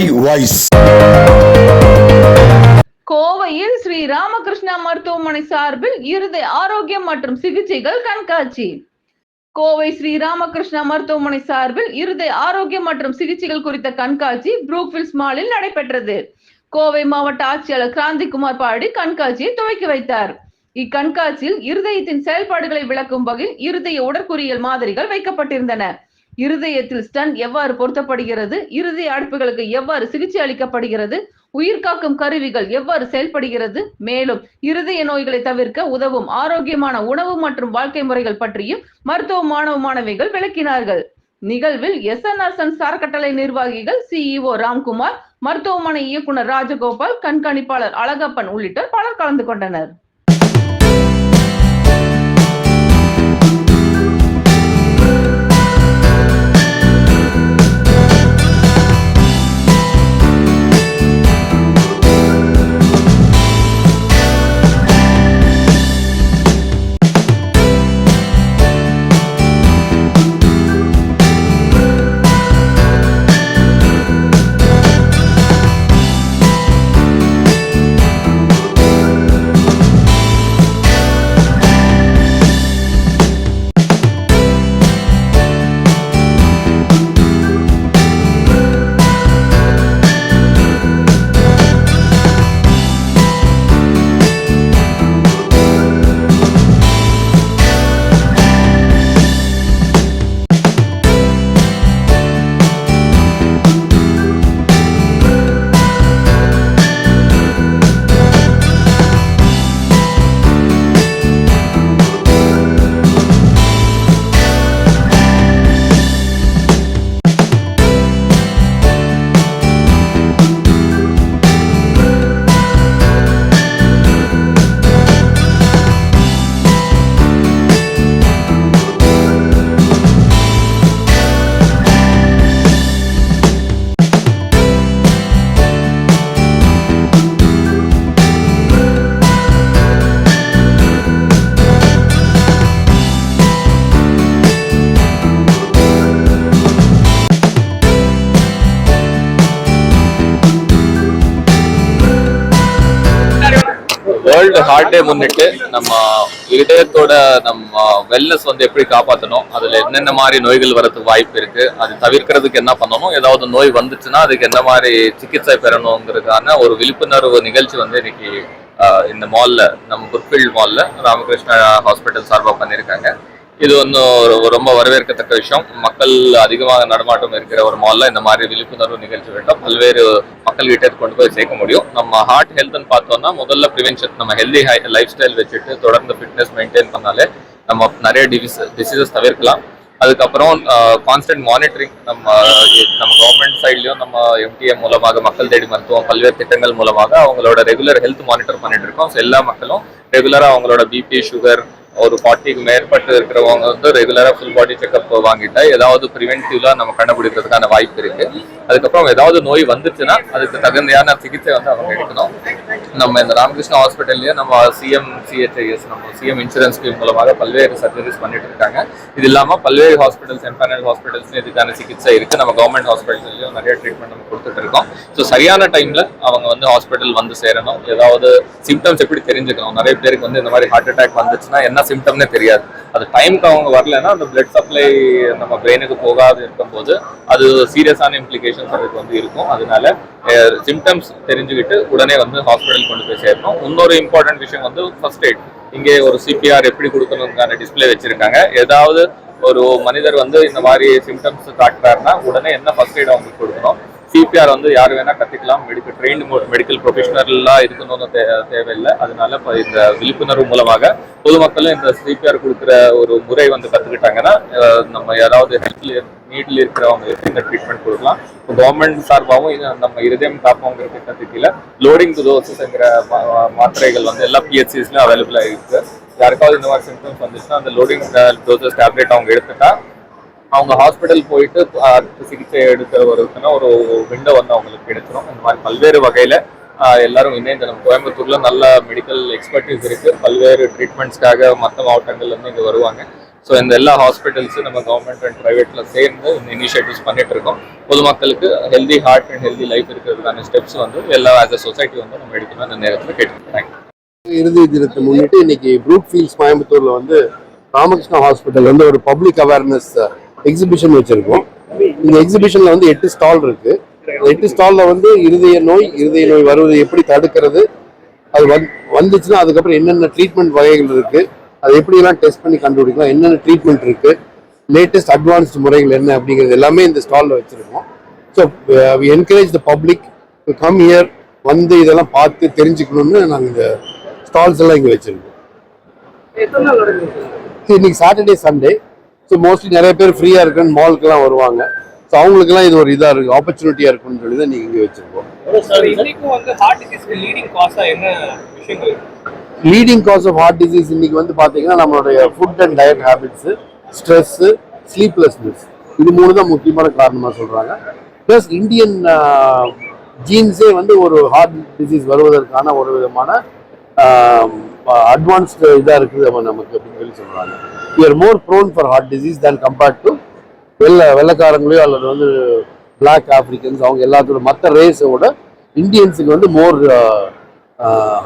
My voice கோவையில் ஸ்ரீ ராமகிருஷ்ணா மருத்துவமனை சார்பில் இருதய ஆரோக்கியம் மற்றும் சிகிச்சைகள் கண்காட்சி. கோவை ஸ்ரீ ராமகிருஷ்ணா மருத்துவமனை சார்பில் இருதய ஆரோக்கியம் மற்றும் சிகிச்சைகள் குறித்த கண்காட்சி ப்ரூக்ஃபில்ஸ் மாலில் நடைபெற்றது. கோவை மாவட்ட ஆட்சியாளர் கிராந்திகுமார் பாடி கண்காட்சியை துவக்கி வைத்தார். இக்கண்காட்சியில் இருதயத்தின் செயல்பாடுகளை விளக்கும் வகையில் இருதய உடற்குறியல் மாதிரிகள் வைக்கப்பட்டிருந்தன. இருதயத்தில் ஸ்டன் எவ்வாறு பொருத்தப்படுகிறது? இருதய அடைப்புகளுக்கு எவ்வாறு சிகிச்சை அளிக்கப்படுகிறது? உயிர்காக்கும் கருவிகள் எவ்வாறு செயல்படுகிறது? மேலும் இருதய நோய்களை தவிர்க்க உதவும் ஆரோக்கியமான உணவு மற்றும் வாழ்க்கை முறைகள் பற்றியும் மருத்துவ மாணவ மாணவிகள் விளக்கினார்கள். நிகழ்வில் எஸ். என். எஸ்என்ஆர்சன் சார்கட்டளை நிர்வாகிகள் சிஇஓ ராம்குமார் மருத்துவமனை இயக்குனர் ராஜகோபால் கண்காணிப்பாளர் அழகப்பன் உள்ளிட்டோர் பலர் கலந்து கொண்டனர். வேர்ல்டு ஹார்ட் டே முன்னிட்டு நம்ம இதயத்தோட நம்ம வெல்னஸ் வந்து எப்படி காப்பாற்றணும் அதுல என்னென்ன மாதிரி நோய்கள் வரதுக்கு வாய்ப்பு இருக்கு? அது தவிர்க்கிறதுக்கு என்ன பண்ணணும்? ஏதாவது நோய் வந்துச்சுன்னா அதுக்கு என்ன மாதிரி சிகிச்சை பெறணுங்கிறதுக்கான ஒரு விழிப்புணர்வு நிகழ்ச்சி வந்து இன்னைக்கு ஆஹ், இந்த மால்ல நம்ம புட்ஃபீல்ட் மால்ல ராமகிருஷ்ணா ஹாஸ்பிட்டல் சார்பாக பண்ணியிருக்காங்க. இது ஒன்றும் ரொம்ப வரவேற்கத்தக்க விஷயம். மக்கள் அதிகமாக நடமாட்டம் இருக்கிற ஒரு மால்ல இந்த மாதிரி விழிப்புணர்வு நிகழ்ச்சி பல்வேறு மக்கள் கிட்டே கொண்டு போய் சேர்க்க முடியும். நம்ம ஹார்ட் ஹெல்த்னு பார்த்தோம்னா முதல்ல ப்ரிவென்ஷன் நம்ம ஹெல்தி லைஃப் ஸ்டைல் வச்சுட்டு தொடர்ந்து ஃபிட்னஸ் மெயின்டைன் பண்ணாலே நம்ம நிறைய டிசீஸ் டிசீசஸ் தவிர்க்கலாம். அதுக்கப்புறம் கான்ஸ்டன்ட் மானிட்டரிங் நம்ம நம்ம கவர்மெண்ட் சைட்லயும் நம்ம எம்டிஎம் மூலமாக மக்கள் தேடி மருத்துவம் பல்வேறு திட்டங்கள் மூலமாக அவங்களோட ரெகுலர் ஹெல்த் மானிட்டர் பண்ணிட்டு இருக்கோம். எல்லா மக்களும் ரெகுலரா அவங்களோட பிபி சுகர் ஒரு ஃபார்ட்டிக்கு மேற்பட்டு இருக்கிறவங்க வந்து ரெகுலராக ஃபுல் பாடி செக்அப் வாங்கிட்டா ஏதாவது ப்ரிவென்டிவ்லாம் நம்ம கண்டுபிடிக்கிறதுக்கான வாய்ப்பு இருக்கு. அதுக்கப்புறம் ஏதாவது நோய் வந்துச்சுன்னா அதுக்கு தகுந்தையான சிகிச்சை வந்து அவங்க எடுக்கணும். நம்ம இந்த ராமகிருஷ்ணா ஹாஸ்பிட்டல்லையே நம்ம சிஎம் சிஹெச்ஐஎஸ் நம்ம சிஎம் இன்சூரன்ஸ் ஸ்கீம் மூலமாக பல்வேறு சர்ஜரிஸ் பண்ணிட்டு இருக்காங்க. இது இல்லாமல் பல்வேறு ஹாஸ்பிட்டல்ஸ் எம்பேனல் ஹாஸ்பிட்டல்ஸ் இதுக்கான சிகிச்சை இருக்கு. நம்ம கவர்மெண்ட் ஹாஸ்பிட்டல்லையும் நிறைய ட்ரீட்மெண்ட் நம்ம கொடுத்துட்டு இருக்கோம். ஸோ சரியான டைம்ல அவங்க வந்து ஹாஸ்பிட்டல் வந்து சேரணும். ஏதாவது சிம்டம்ஸ் எப்படி தெரிஞ்சுக்கணும். நிறைய பேருக்கு வந்து இந்த மாதிரி ஹார்ட் அட்டாக் வந்துச்சுன்னா என்ன சிம்டம்னே தெரியாது. அது டைமுக்கு அவங்க வரலன்னா அந்த பிளட் சப்ளை நம்ம பிரெயினுக்கு போகாது இருக்கும்போது அது சீரியஸான இம்ப்ளிகேஷன்ஸ் அதுக்கு வந்து இருக்கும். அதனால சிம்டம்ஸ் தெரிஞ்சுக்கிட்டு உடனே வந்து ஹாஸ்பிட்டல் கொண்டு போய் சேரணும் இன்னொரு இம்பார்ட்டன்ட் விஷயம் வந்து ஃபர்ஸ்ட் எய்ட் இங்கே ஒரு சிபிஆர் எப்படி கொடுக்கணுங்கான டிஸ்ப்ளே வச்சிருக்காங்க. ஏதாவது ஒரு மனிதர் வந்து இந்த மாதிரி சிம்டம்ஸ் காட்டுறாருன்னா உடனே என்ன ஃபர்ஸ்ட் எய்ட் அவங்களுக்கு கொடுக்கணும்? சிபிஆர் வந்து யார் வேணா கத்துக்கலாம். மெடிக்கல் ட்ரெயின்டு மெடிக்கல் ப்ரொஃபஷனல்லாம் இருக்கணும்னு தே தேவையில்லை. அதனால இப்போ இந்த விழிப்புணர்வு மூலமாக பொதுமக்களும் இந்த சிபிஆர் கொடுக்குற ஒரு முறை வந்து கற்றுக்கிட்டாங்கன்னா நம்ம யாராவது ஹெல்த்ல நீட்ல இருக்கிறவங்க எப்படி இந்த ட்ரீட்மெண்ட் கொடுக்கலாம்? இப்போ கவர்மெண்ட் சார்பாகவும் இது நம்ம இருதயம் காப்போங்கிற திட்டத்துக்கு லோடிங் டு டோசஸ்ங்கிற மாத்திரைகள் வந்து எல்லா பிஹெச்சிஸ்லையும் அவைலபிளாக இருக்குது யாருக்காவது இந்த மாதிரி சிம்டம்ஸ் வந்துச்சுன்னா அந்த லோடிங் டோசஸ் டேப்லெட் அவங்க எடுத்துட்டா அவங்க ஹாஸ்பிட்டல் போயிட்டு சிகிச்சை எடுக்கிற ஒரு ஒரு விண்டோ வந்து அவங்களுக்கு கிடைச்சிடும் இந்த மாதிரி பல்வேறு வகையில் எல்லாரும் இணைந்து நம்ம கோயம்புத்தூர்ல நல்ல மெடிக்கல் எக்ஸ்பர்டீஸ் இருக்கு. பல்வேறு ட்ரீட்மெண்ட்ஸ்க்காக மற்ற மாவட்டங்கள்ல இருந்து இங்க வருவாங்க. ஸோ இந்த எல்லா ஹாஸ்பிட்டல்ஸும் நம்ம கவர்மெண்ட் அண்ட் ப்ரைவேட்ல சேர்ந்து இந்த இனிஷியேட்டிவ்ஸ் பண்ணிட்டு இருக்கோம். பொதுமக்களுக்கு healthy heart and healthy life இருக்கிறதுக்கான ஸ்டெப்ஸ் வந்து எல்லா ஆஸ் அ சொசைட்டி வந்து நம்ம எடுக்கணும் இந்த நேரத்தில் கேட்டுக்கிறேன் இறுதி தினத்தை முன்னிட்டு இன்னைக்கு ப்ரூட் ஃபீல்ட்ஸ் கோயம்புத்தூர்ல வந்து ராமகிருஷ்ணா ஹாஸ்பிட்டல் வந்து ஒரு பப்ளிக் அவேர்னஸ் எக்ஸிபிஷன் வச்சிருக்கோம். இந்த எக்ஸிபிஷன்ல வந்து எட்டு ஸ்டால் இருக்கு. எட்டு ஸ்டால்ல வந்து இருதய நோய் இருதய நோய் வருவதை எப்படி தடுக்கிறது அது வந் வந்துச்சுன்னா அதுக்கப்புறம் என்னென்ன ட்ரீட்மெண்ட் வகைகள் இருக்கு அதை எப்படியெல்லாம் டெஸ்ட் பண்ணி கண்டுபிடிக்கலாம் என்னென்ன ட்ரீட்மெண்ட் இருக்கு லேட்டஸ்ட் அட்வான்ஸ்டு முறைகள் என்ன அப்படிங்கிறது எல்லாமே இந்த ஸ்டால்ல வச்சிருக்கோம். So we encourage the public to come here வந்து இதெல்லாம் பார்த்து தெரிஞ்சுக்கணும்னு நாங்கள் இந்த ஸ்டால்ஸ் எல்லாம் இங்கே வச்சிருக்கோம். இன்னைக்கு சாட்டர்டே சண்டே ஸோ மோஸ்ட்லி நிறைய பேர் ஃப்ரீயாக இருக்குன்னு மாலுக்குலாம் வருவாங்க. ஸோ அவங்களுக்குலாம் இது ஒரு இதாக இருக்கு ஆப்பர்ச்சுனிட்டியாக இருக்கும்னு சொல்லி தான் நீங்கள் இங்கே வச்சிருக்கோம். Leading cause of heart disease இன்னைக்கு வந்து பார்த்தீங்கன்னா நம்மளுடைய food and diet habits stress sleeplessness இது மூணு தான் முக்கியமான காரணமாக சொல்கிறாங்க ப்ளஸ் இந்தியன் ஜீன்ஸே வந்து ஒரு ஹார்ட் டிசீஸ் வருவதற்கான ஒரு விதமான அட்வான்ஸ்டு இதாக இருக்குது நம்ம நமக்கு அப்படின்னு சொல்லி சொல்கிறாங்க are more prone for heart disease than compared to வெள்ளை வெள்ளைக்காரங்களையோ அல்லது வந்து பிளாக் ஆப்பிரிக்கன்ஸ் அவங்க எல்லாத்தோட மற்ற ரேஸோட இந்தியன்ஸுக்கு வந்து more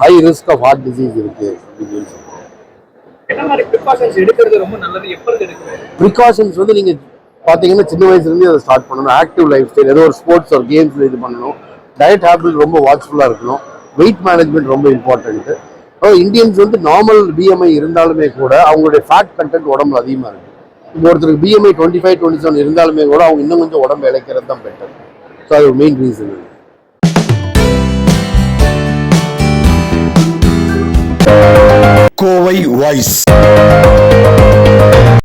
high risk of heart disease இருக்கு அப்படின்னு சொல்லி ப்ரிகாஷன்ஸ் வந்து நீங்க பாத்தீங்கன்னா சின்ன வயசுல இருந்தே அதை ஸ்டார்ட் பண்ணணும். ஆக்டிவ் லைஃப் ஸ்டைல் ஏதோ ஒரு ஸ்போர்ட்ஸ் ஒரு கேம்ஸ்ல இது பண்ணணும். டயட் ஹேபிட் ரொம்ப வாட்ச்ஃபுல்லா இருக்கணும். வெயிட் மேனேஜ்மெண்ட் ரொம்ப இம்பார்ட்டன்ட் இந்தியன்ஸ் வந்து நார்மல் பிஎம்ஐ இருந்தாலுமே கூட அவங்களுடைய ஃபேட் கண்டென்ட் உடம்புல அதிகமாக இருக்கு. இப்போ ஒருத்தருக்கு BMI twenty five twenty seven இருந்தாலுமே கூட அவங்க இன்னும் கொஞ்சம் உடம்பு இழைக்கிறது தான் பெட்டர் ஸோ அது மெயின் ரீசன் கோவை வாய்ஸ்